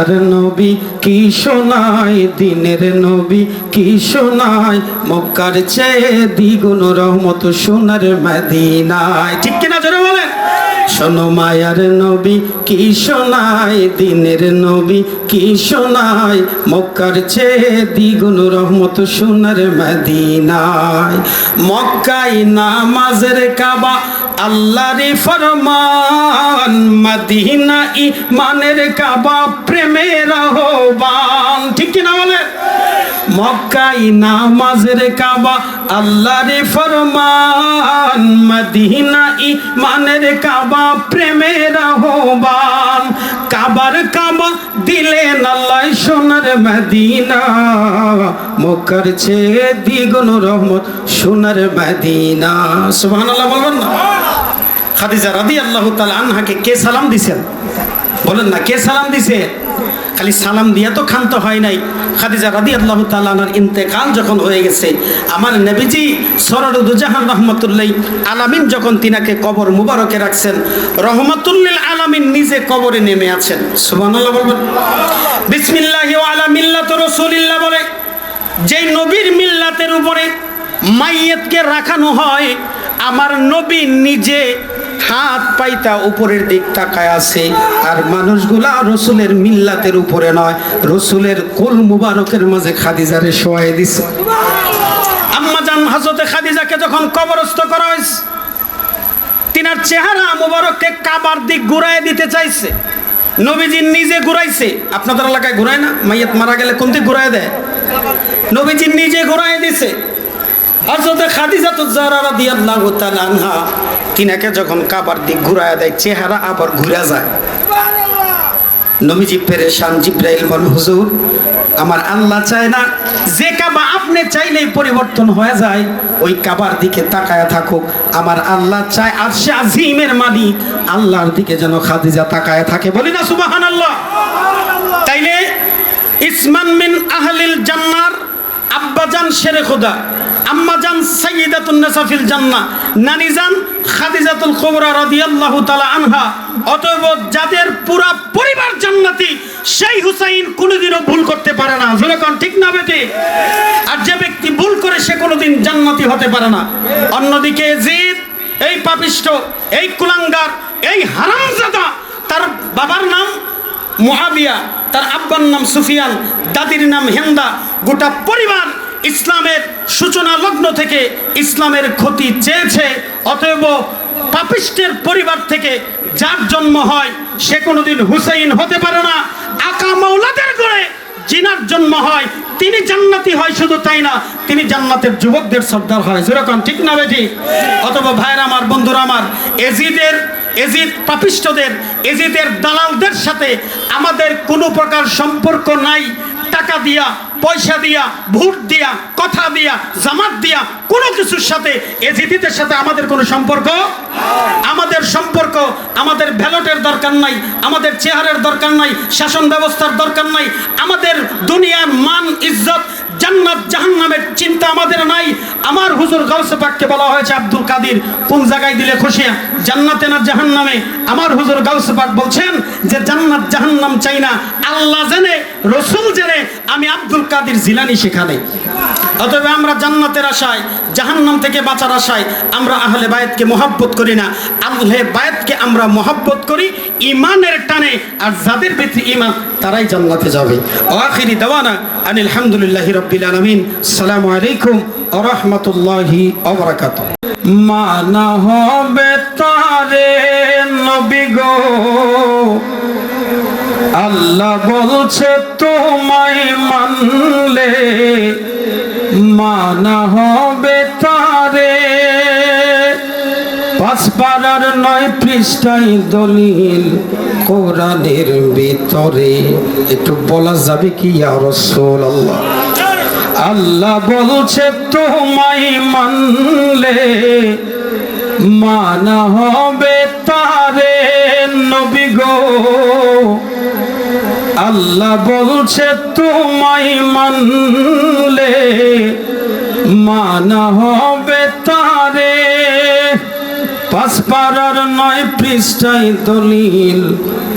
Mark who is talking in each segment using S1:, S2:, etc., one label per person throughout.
S1: আর নবী কি শোনায়, দিনের নবী কি শোনায়? মক্কার চেয়ে দ্বিগুণ রহমত সোনার মদিনায়। ঠিক কিনা জোরে বলেন? শোনো মায়ার নবী কি শোনায়, দিনের নবী কি শোনায়? মক্কার চেয়ে দ্বিগুণ রহমত সোনার মদিনায়। মক্কায় নামাজের কাবা আল্লাহর ফরমান মদিনা ইমানের কাবা প্রেমের আহ্বান। ঠিক কিনা বলে? মক্কাই নামাজের কাবা আল্লাহর ফরমান মদিনা ইমানের কাবা প্রেমের আহ্বান। কাবার কাবা দিলেন আল্লাহ সোনার মদিনা। মক্কার চেয়ে দ্বিগুণ রহমত সোনার মদিনা। সুবহানাল্লাহ বলবেন না? খাদিজা রাদি আল্লাহ আনহাকে কে সালাম দিছেন বলেন না, কে সালাম দিছে? খালি সালাম দিয়া তো ক্ষান্ত হয় নাই। খাদিজা রাদি আল্লাহ তালার ইন্তেকাল যখন হয়ে গেছে, আমার নবীজি সরদুজাহান রহমতুল্লাহ আলামিন যখন তিনাকে কবর মুবারকে রাখছেন রহমতুল্লিল আলামিন নিজে কবরে নেমে আছেন। বিসমিল্লাহ বলে, যেই নবীর মিল্লাতের উপরে মাইয়েতকে রাখানো হয়, আমার নবী নিজে হাত পাইতা উপরের দিক তাকায় আছে। আর মানুষগুলা রসুলের মিল্লাতের উপরে নয়, রসুলের কোল মুবারকের মাঝে খাদিজারে শোয়াই দিছে। আম্মা জান হাজতে খাদিজাকে যখন কবরস্থ করা হয়েছে তিনার চেহারা মুবারককে কাবার দিক ঘুরাই দিতে চাইছে। নবীজি নিজে ঘুরাইছে। আপনাদের এলাকায় ঘুরায় না? মাইয়াত মারা গেলে কোন দিক ঘুরাই দেয়? নবীজি নিজে ঘুরাই দিছে। যখন কাবার দিক ঘুরায় দেয়, চেহারা আবার ঘুরে যায়। হুজুর, আমার আল্লাহ চায় না, যে কাবা আপনি চাইলেই পরিবর্তন হয়ে যায়, ওই কাবার দিকে তাকায় থাকুক। আমার আল্লাহ চায় আর সে আজিমের মালিক, আল্লাহর দিকে যেন খাদিজা তাকায় থাকে। বলি না সুবাহান আল্লাহ ইসমান মিন আহলিল জান্নার, আব্বাজান শেরে খোদা। আম্মাজান সাইয়্যিদাতুন নাসাফিল জান্নাহ, নানি নানিজান খাদিজাতুল কুবরা রাদিয়াল্লাহু তাআলা আনহা, অতএব যাদের পুরা পরিবার জান্নাতি, সেই হুসাইন কোনোদিনও ভুল করতে পারে না। যেরকম ঠিক না বেটি? আর যে ব্যক্তি ভুল করে, সে কোনোদিন জান্নাতি হতে পারে না। অন্যদিকে জিদ এই পাপিষ্ট, এই কুলাঙ্গার, এই হারামজাদা, তার বাবার নাম মুআবিয়া, তার আব্বার নাম সুফিয়ান, দাদির নাম হেন্দা, গোটা পরিবার ইসলামের সূচনা লগ্ন থেকে ইসলামের ক্ষতি চেয়েছে, অতএব পাপিষ্টের পরিবার থেকে যার জন্ম হয়, সে কোনোদিন হুসাইন হতে পারে না। আকা মৌলাদের গড়ে জিনার জন্ম হয়, তিনি জান্নাতি হয় শুধু তাই না, তিনি জান্নাতের যুবকদের সর্দার হয়। যেরকম ঠিক না বেটি অথবা ভাইয়ের আমার, বন্ধুরা আমার, এজিদের, এজিদ পাপিষ্টদের, এজিদের দালালদের সাথে আমাদের কোনো প্রকার সম্পর্ক নাই। টাকা দিয়া, পয়সা দিয়া, ভোট দিয়া, কথা দিয়া, জামাত দিয়া, কোনো কিছুর সাথে এজিদিদের সাথে আমাদের কোনো সম্পর্ক আমাদের সম্পর্ক আমাদের ব্যালটের দরকার নাই, আমাদের চেহারের দরকার নাই, শাসন ব্যবস্থার দরকার নাই, আমাদের দুনিয়ার মান, ইজ্জত জান্নাত জাহান্নামের চিন্তা আমাদের নাই। আমার হুজুর গাউসে পাককে বলা হয়েছে, আব্দুল কাদির, কোন জায়গায় দিলে খুশি জান্নাতে না জাহান্নামে? আমার হুজুর গাউসে পাক বলছেন যে, জান্নাত জাহান্নাম চাই না। আল্লাহ জেনে, রসুল জেনে, আমি আব্দুল কাদির জিলানি সেখানে। অতএব আমরা জান্নাতের আশায়, জাহান্নাম থেকে বাঁচার আশায়, আমরা আহলে বায়াতকে মহাব্বত করি না। আহলে বায়াতকে আমরা মহাব্বত করি। ইমানের টানে আর যাদের ভিতরে ইমান তারাই জান্নাতে যাবে। আখিরি দেওয়ানা আনিল হামদুলিল্লাহি রাব্বিল আলামিন। আসসালামু আলাইকুম রাহমাতুল্লাহি ওয়া বারাকাতুহু। মানা হবে তারে নবী গো। আল্লাহ বলছে, তোমায় মানলে মানা হবে তারে পাড়ার নয় পৃষ্ঠায় দলিল কোরআনের ভিতরে। একটু বলা যাবে কি আল্লাহ আল্লাহ বলছে, তোমায় মানলে মানা হবে তারে নবী গো। আল্লাহ বলছে, তোমায় মানলে মানা হবে পাঁচ নয় পৃষ্ঠায় দলিল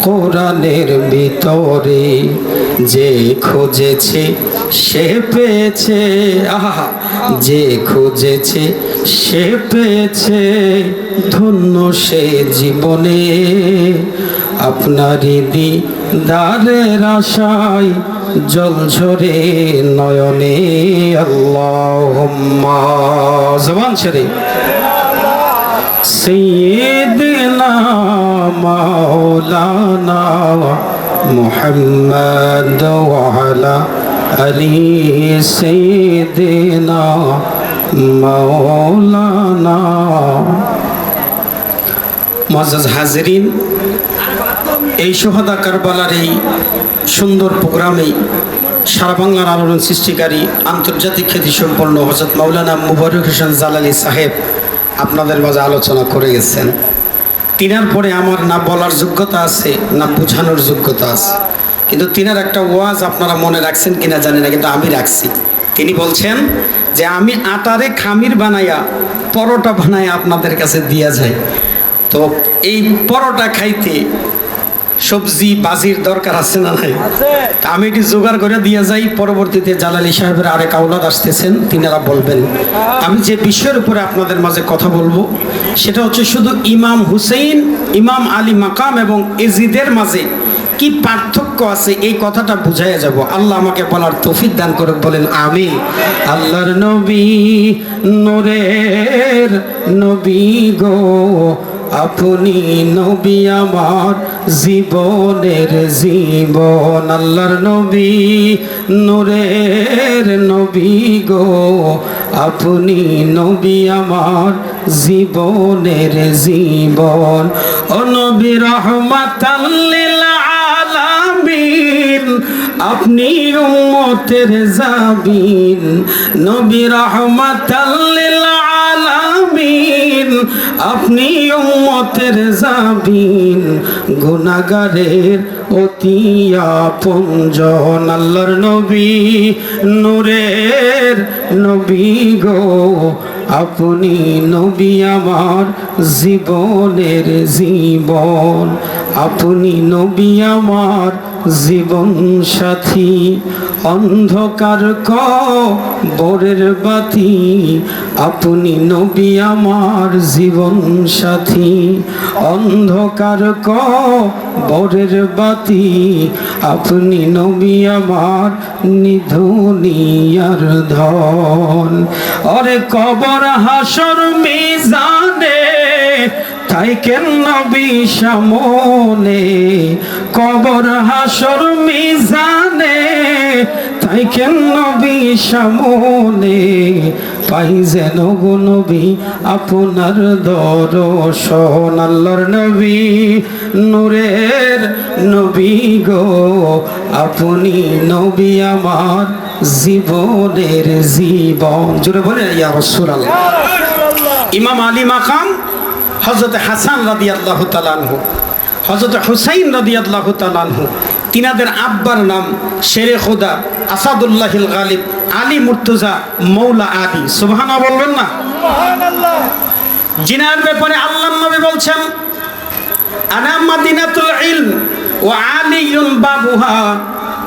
S1: কোরআনের ভিতরে যে খুঁজেছে সে পেয়েছে, আহা, যে খুঁজেছে সে পেয়েছে, ধন্য সে জীবনে। আপনারই দিদারের আশায় জল ঝরে নয়নে আল্লাহ জবান শরীফ سيدنا مولانا محمد وعلى آله سيدنا مولانا মজাজ হাজরিন এই সোহাদা কারবালার এই সুন্দর প্রোগ্রামে সারা বাংলার আলোড়ন সৃষ্টিকারী আন্তর্জাতিক খ্যাতি সম্পন্ন হজরত মাওলানা মুবারক হোসেন জালালি সাহেব আপনাদের মাঝে আলোচনা করে গেছেন। তিনার পরে আমার না বলার যোগ্যতা আছে, না বোঝানোর যোগ্যতা আছে। কিন্তু তিনার একটা ওয়াজ আপনারা মনে রাখছেন কিনা জানি না, কিন্তু আমি রাখছি। তিনি বলছেন যে, আমি আটারে খামির বানাইয়া পরোটা বানাইয়া আপনাদের কাছে দিয়া যায় তো এই পরোটা খাইতে সবজি বাজির দরকার আছে না নাই? আমি এটি জোগাড় করে দিয়ে যাই পরবর্তীতে জালালি সাহেবের আরেক আউলাদ আসতেছেন তিনারা বলবেন। আমি যে বিষয়ের উপরে আপনাদের মাঝে কথা বলব সেটা হচ্ছে শুধু ইমাম হুসেইন ইমাম আলী মাকাম এবং এজিদের মাঝে কি পার্থক্য আছে এই কথাটা বুঝাইয়া যাব। আল্লাহ আমাকে বলার তৌফিক দান করে বলেন আমি আল্লাহর নবী নূরের নবী গো আপনি নবী আমার জীবনের জীবন, আল্লাহর নবী, নূরের নবী গো। আপনি নবী আমার জীবনের জীবন, ও নবী আলামিন। আপনি উম্মতের জাবিন, নবী রহমাতাল্লিল আলামিন। আপনি উম্মতের জাবিন, গুনাগারের অতি আপনজন আল্লাহর নবী, নূরের নবী গো, আপনি নবী আমার জীবনের জীবন। আপনি নবী আমার জীবন সাথী, অন্ধকার ক বরের বাতি, আপনি নবী আমার জীবন সাথী, অন্ধকার ক বরের বাতি, আপনি নবী আমার নিধুনিয়ার ধন। অরে কবর হাসর মিজানে তাই কেন নবী সামনে কবর হাসর মিজানে। তাই কেন নবী সামনে পাই যেন গো নবী আপনার দর্শন। আল্লাহর নবী নূরের নবী গো আপনি নবী আমার জীবনের জীবন। জুড়ে বলে ইয়া রাসূলুল্লাহ। ইমাম আলী মাকাম হজরত হাসান রাদি আল্লাহ তালানহু হজরত হুসাইন রাদি আল্লাহ তালানহু তিনাদের আব্বার নাম শেরে খোদা আসাদুল্লাহিল গালিব আলী মুর্তুজা মৌলা আলী সুবহানা বলবেন না? জিনার ব্যাপারে আল্লাহ নবী বলছেন আনা মাদিনাতুল ইলম ও আলিয়ুন বাবুহা।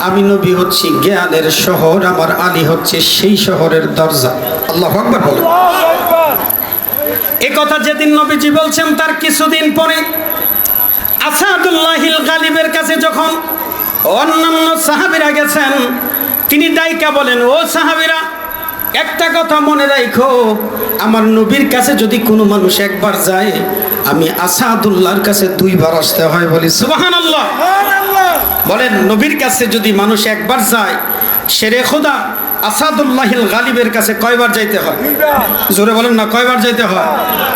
S1: আমি নবী হচ্ছি জ্ঞানের শহর আমার আলী হচ্ছে সেই শহরের দরজা। আল্লাহ আকবার বলেন। এ কথা যেদিন নবীজি বলছেন তার কিছুদিন পরে আসাদুল্লাহিল গালিবের কাছে যখন অন্যান্য সাহাবিরা গেছেন তিনি দায়িকা বলেন ও সাহাবিরা একটা কথা মনে রাখো আমার নবীর কাছে যদি কোনো মানুষ একবার যায় আমি আসাদুল্লাহর কাছে দুইবার আসতে হয় বলি সুবাহান আল্লাহ বলেন নবীর কাছে যদি মানুষ একবার যায় সেরে খোদা আসাদুল্লাহিল গালিবের কাছে কয়বার যাইতে হয়? জোরে বলেন না কয়বার যাইতে হয়?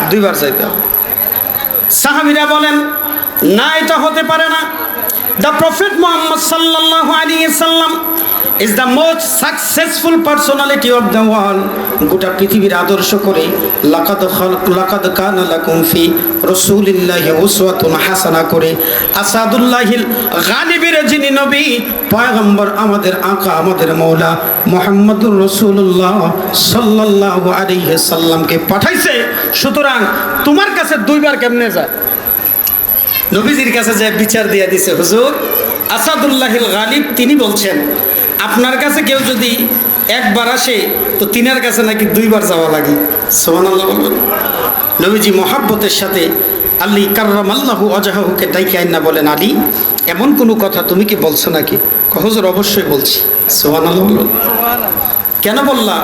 S1: দুইবার যাইতে হয়। সাহাবিরা বলেন না এটা হতে পারে না। দ্য প্রফেট মোহাম্মদ সাল্লাহ আলী সাল্লাম is the most successful personality of the world গোটা পৃথিবীর আদর্শ করে, লাকাদ লাকাদ কানা লাকুম ফি রাসূলিল্লাহি উসওয়াতুন হাসানা করে, আসাদুল্লাহিল গালিবের যিনি নবী, পয়গম্বর আমাদের আকা, আমাদের মৌলা মোহাম্মদুর রসুল্লাহ সাল্লাল্লাহু আলাইহি সাল্লামকে পাঠাইছে। সুতরাং তোমার কাছে দুইবার কেমনে যায়? নবীজির কাছে যে বিচার দিয়ে দিছে, হুজুর, আসাদুল্লাহিল গালিব তিনি বলছেন আপনার কাছে কেউ যদি একবার আসে, তো তিনার কাছে নাকি দুইবার যাওয়া লাগে। আল্লাহ বলবেন। নবীজি মহাব্বতের সাথে আলী কার্রাম আল্লাহু অজাহুকে ডাইকে আইনা বলেন, আলী, এমন কোনো কথা তুমি কি বলছো নাকি? কহজর অবশ্যই বলছি। আল্লাহ বলবেন। কেন বললা?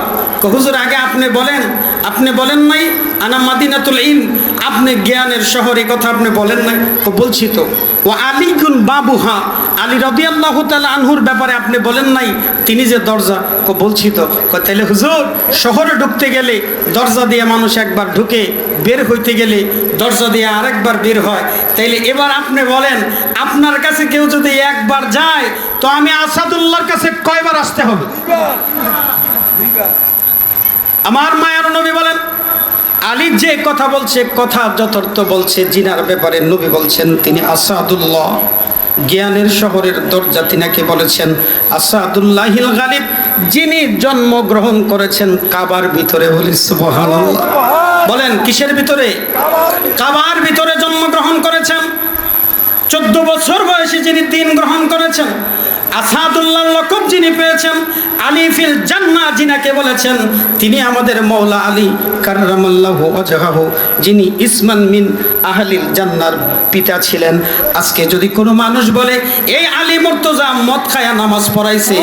S1: হুজুর, আগে আপনি বলেন। আপনি বলেন নাই, আনা মাদিনাতুল ইন আপনি জ্ঞানের শহরে কথা আপনি বলেন নাই। বলছি তো। ও আলিকুন বাবুহা। আলী রদিয়াল্লাহ তাআলা আনহুর ব্যাপারে আপনি বলেন নাই, তিনি যে দরজা ও বলছি তো তাইলে হুজুর, শহরে ঢুকতে গেলে দরজা দিয়ে মানুষ একবার ঢুকে বের হইতে গেলে দরজা দিয়ে আরেকবার বের হয়। তাইলে এবার আপনি বলেন, আপনার কাছে কেউ যদি একবার যায়, তো আমি আসাদুল্লাহর কাছে কয়বার আসতে হবে? আমার মায়ার নবী বলেন, আলী যে কথা বলছে, কথা যথার্থ বলছে, জিনার ব্যাপারে নবী বলছেন, তিনি আসাদুল্লাহ। জ্ঞানের শহরের দরজা তিনাকে বলেছেন আসাদুল্লাহিল গালিব যিনি জন্মগ্রহণ করেছেন কাবার ভিতরে বলি সুবহানাল্লাহ। বলেন কিসের ভিতরে? কাবার ভিতরে জন্মগ্রহণ করেছেন। চোদ্দ বছর বয়সে যিনি দিন গ্রহণ করেছেন আসাদুল্লাহ লকব যিনি পেয়েছেন, আলী ফিল জান্না যিনাকে বলেছেন, তিনি আমাদের মৌলা আলী কার্রামাল্লাহ অজাহাহ যিনি ইসমান মিন আহলিল জান্নার পিতা ছিলেন। আজকে যদি কোনো মানুষ বলে, এই আলী মুর্তজা মদ খায়া নামাজ পড়াইছে,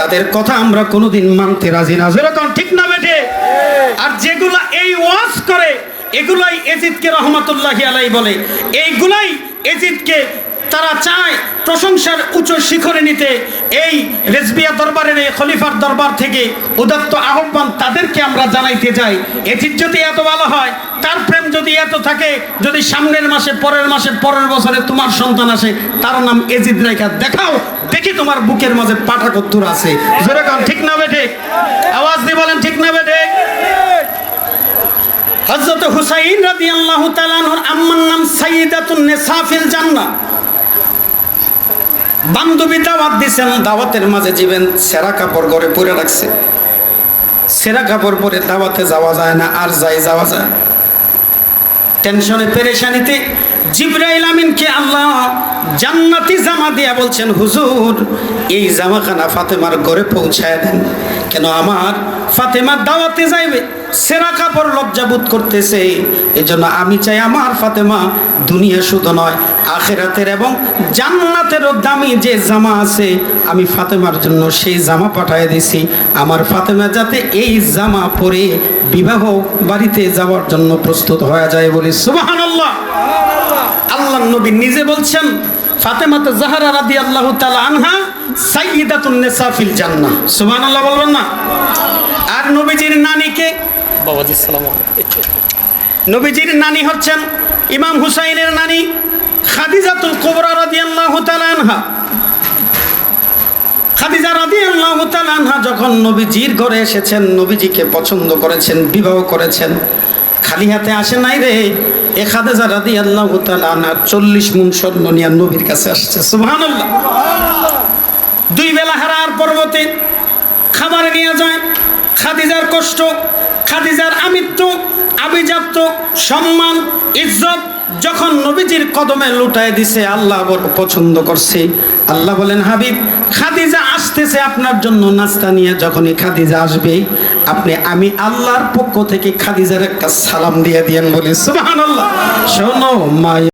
S1: তাদের কথা আমরা কোনোদিন মানতে রাজি না। যেরকম ঠিক না বেঠে? আর যেগুলা এই ওয়াজ করে, এগুলাই এজিদকে রহমতুল্লাহি আলাই বলে। এইগুলাই এজিদকে তারা চায় প্রশংসার উচ্চ শিখরে নিতে। এই রেজবিয়া দরবারের এই খলিফার দরবার থেকে উদাত্ত আহ্বান তাদেরকে আমরা জানাইতে যাই এজিদ যদি এত ভালো হয়, তার প্রেম যদি এত থাকে, যদি সামনের মাসে, পরের মাসে, পরের বছরে তোমার সন্তান আসে, তার নাম এজিদ রেখা দেখাও, দেখি তোমার বুকের মাঝে পাঠা কত্তুর আছে। যেরকম ঠিক না বেঠে? আওয়াজ দিয়ে বলেন, ঠিক না বেঠে? হযরত হুসাইন রাদিয়াল্লাহু তাআলা আনহুর আম্মার নাম সাইয়্যিদাতুন নিসা ফিল জান্নাহ। বান্ধবী দাওয়াত দিছেন দাওয়াতের মাঝে জীবেন সেরা কাপড় ঘরে পরে রাখছে। সেরা কাপড় পরে দাওয়াতে যাওয়া যায় না, আর যাই যাওয়া যায়। টেনশনে, পেরেশানিতে জিব্রাইল আমিনকে আল্লাহ জান্নাতি জামা দিয়া বলছেন, হুজুর, এই জামাখানা ফাতেমার ঘরে পৌঁছায় দেন। কেন আমার ফাতেমার দাওয়াতে যাইবে? সেরা কাপড় লজ্জাবোধ করতেছে। এই জন্য আমি চাই আমার ফাতেমা দুনিয়া শুধু নয়, আখেরাতের এবং জান্নাতেরও দামি যে জামা আছে, আমি ফাতেমার জন্য সেই জামা পাঠিয়ে দিছি। আমার ফাতেমা যাতে এই জামা পরে বিবাহ বাড়িতে যাওয়ার জন্য প্রস্তুত হয়ে যায় বলি সুবহানাল্লাহ। আল্লাহ আল্লাহ নবী নিজে বলছেন, ফাতেমাতে জাহারা রাদি আল্লাহ তালা আনহা সাইয়িদাতুন নিসা ফিল জান্নাহ। সুবহানাল্লাহ বলবেন না? আর নবীজির নানিকে নবীজির নানি হচ্ছেন ইমাম হুসাইনের নানি খাদিজাতুল কুবরা রাদিয়াল্লাহু তাআলা আনহা। খাদিজা রাদিয়াল্লাহু তাআলা আনহা যখন নবীজির ঘরে এসেছেন, নবীজিকে পছন্দ করেছেন, বিবাহ করেছেন, খালি হাতে আসে নাই রে, এ খাদিজা রাদিয়াল্লাহু তাআলা আনহা 40 মুন স্বর্ণ নিয়ে নবীর কাছে আসছে, সুবহানাল্লাহ। দুই বেলা হারার পর্বতে খাবার নিয়ে যায়, খাদিজার কষ্ট খাদিজার আমিত্ব, আভিজাত্য, সম্মান, ইজ্জত যখন নবীজির কদমে লুটায় দিছে, আল্লাহ পছন্দ করছে। আল্লাহ বলেন, হাবিব, খাদিজা আসতেছে আপনার জন্য নাস্তা নিয়ে, যখনই খাদিজা আসবে, আপনি আমি আল্লাহর পক্ষ থেকে খাদিজার একটা সালাম দিয়ে দিয়েন বলি। সুবহানাল্লাহ। শোনো মা